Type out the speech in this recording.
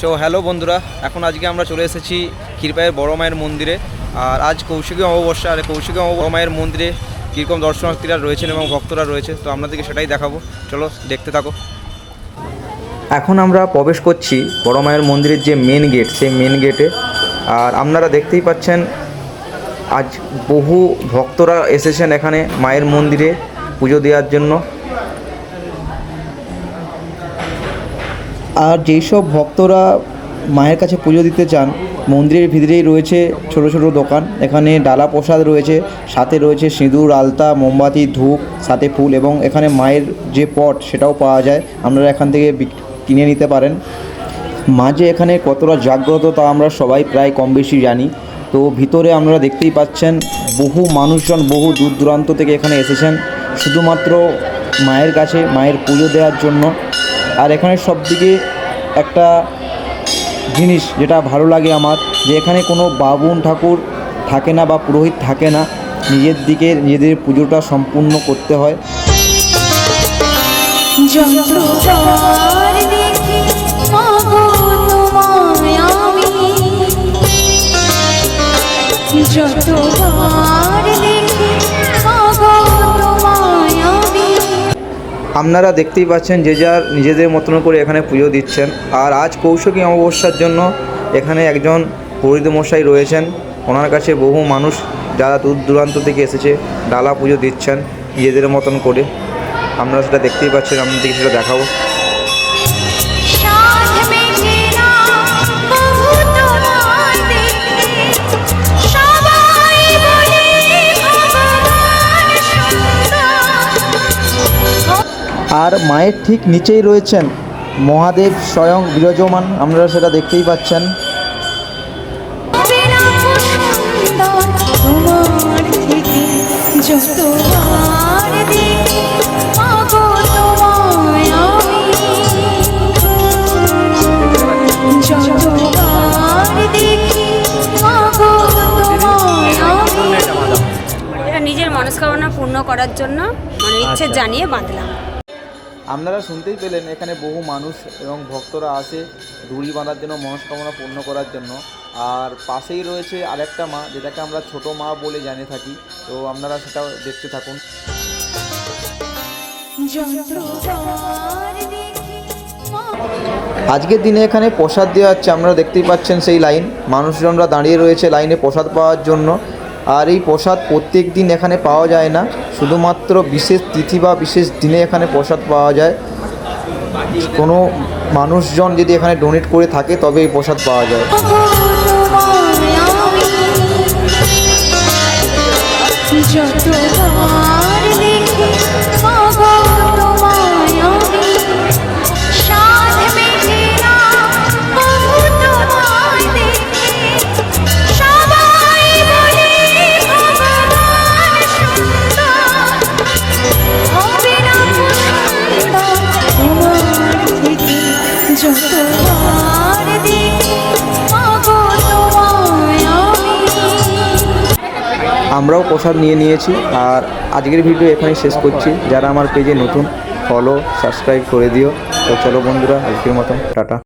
So hello বন্ধুরা, এখন আজকে আমরা চলে এসেছি ক্ষীরপায়ের বড় মায়ের মন্দিরে। আর আজ কৌশিকী অমাবস্যা, আর কৌশিকী বড় মায়ের মন্দিরে কীরকম দর্শনার্থীরা রয়েছেন এবং ভক্তরা রয়েছে, তো আপনাদেরকে সেটাই দেখাবো। চলো, দেখতে থাকো। এখন আমরা প্রবেশ করছি বড় মায়ের মন্দিরের যে মেন গেট সেই মেন গেটে আর আপনারা দেখতেই পাচ্ছেন, আজ বহু ভক্তরা এসেছেন এখানে মায়ের মন্দিরে পুজো দেওয়ার জন্য। আর যেই সব ভক্তরা মায়ের কাছে পুজো দিতে চান, মন্দিরের ভিতরেই রয়েছে ছোট ছোট দোকান। এখানে ডালা প্রসাদ রয়েছে, সাথে রয়েছে সিঁদুর, আলতা, মোমবাতি, ধূপ, সাথে ফুল এবং এখানে মায়ের যে পট সেটাও পাওয়া যায়। আপনারা এখান থেকে কিনে নিতে পারেন। মা যে এখানে কতটা জাগ্রত তা আমরা সবাই প্রায় কম বেশি জানি। তো ভিতরে আপনারা দেখতেই পাচ্ছেন, বহু মানুষজন বহু দূর দূরান্ত থেকে এখানে এসেছেন। শুধুমাত্র মায়ের কাছে, মায়ের পুজো দেওয়ার জন্য। আর এখানে সবদিকে একটা জিনিস যেটা ভালো লাগে আমার, যে এখানে কোনো বাবুন ঠাকুর থাকে না বা পুরোহিত থাকে না, নিজের দিকে, নিজেদের পুজোটা সম্পূর্ণ করতে হয়। দেখি আপনারা দেখতেই পাচ্ছেন যে যার নিজেদের মতন করে এখানে পুজো দিচ্ছেন। আর আজ কৌশকী অমাবস্যার জন্য এখানে একজন পুরোহিত মশাই রয়েছেন। ওনার কাছে বহু মানুষ যারা দূর দূরান্ত থেকে এসেছে, ডালা পুজো দিচ্ছেন নিজেদের মতন করে। আপনারা সেটা দেখতেই পাচ্ছেন, আপনাদেরকে সেটা দেখাবো। আর মায়ের ঠিক নিচেই রয়েছেন। মহাদেব স্বয়ং বিরাজমান আপনারা সেটা দেখতেই পাচ্ছেন। নিজের মনস্কামনা পূর্ণ করার জন্য মানে ইচ্ছে জানিয়ে বাঁধলাম। আপনারা শুনতেই পেলেন এখানে বহু মানুষ এবং ভক্তরা আসে দড়ি বাঁধার জন্য, মনস্কামনা পূর্ণ করার জন্য। আর পাশেই রয়েছে আরেকটা মা, যেটাকে আমরা ছোট মা বলে জানে থাকি। তো আপনারা সেটাও দেখতে থাকুন। আজকের দিনে এখানে প্রসাদ দেওয়া হচ্ছে, আপনারা দেখতেই পাচ্ছেন সেই লাইন। মানুষজনরা দাঁড়িয়ে রয়েছে লাইনে প্রসাদ পাওয়ার জন্য। আর এই প্রসাদ প্রত্যেক দিন এখানে পাওয়া যায় না। শুধুমাত্র বিশেষ তিথি বা বিশেষ দিনে এখানে প্রসাদ পাওয়া যায়। কোনো মানুষজন যদি এখানে ডোনেট করে থাকে তবে এই প্রসাদ পাওয়া যায়। আমরাও প্রসাদ নিয়ে নিয়েছি আর আজকের ভিডিও এখানে শেষ করছি। যারা আমার পেজে নতুন ফলো সাবস্ক্রাইব করে দিও। তো চলো বন্ধুরা, আজকের মতন, টাটা।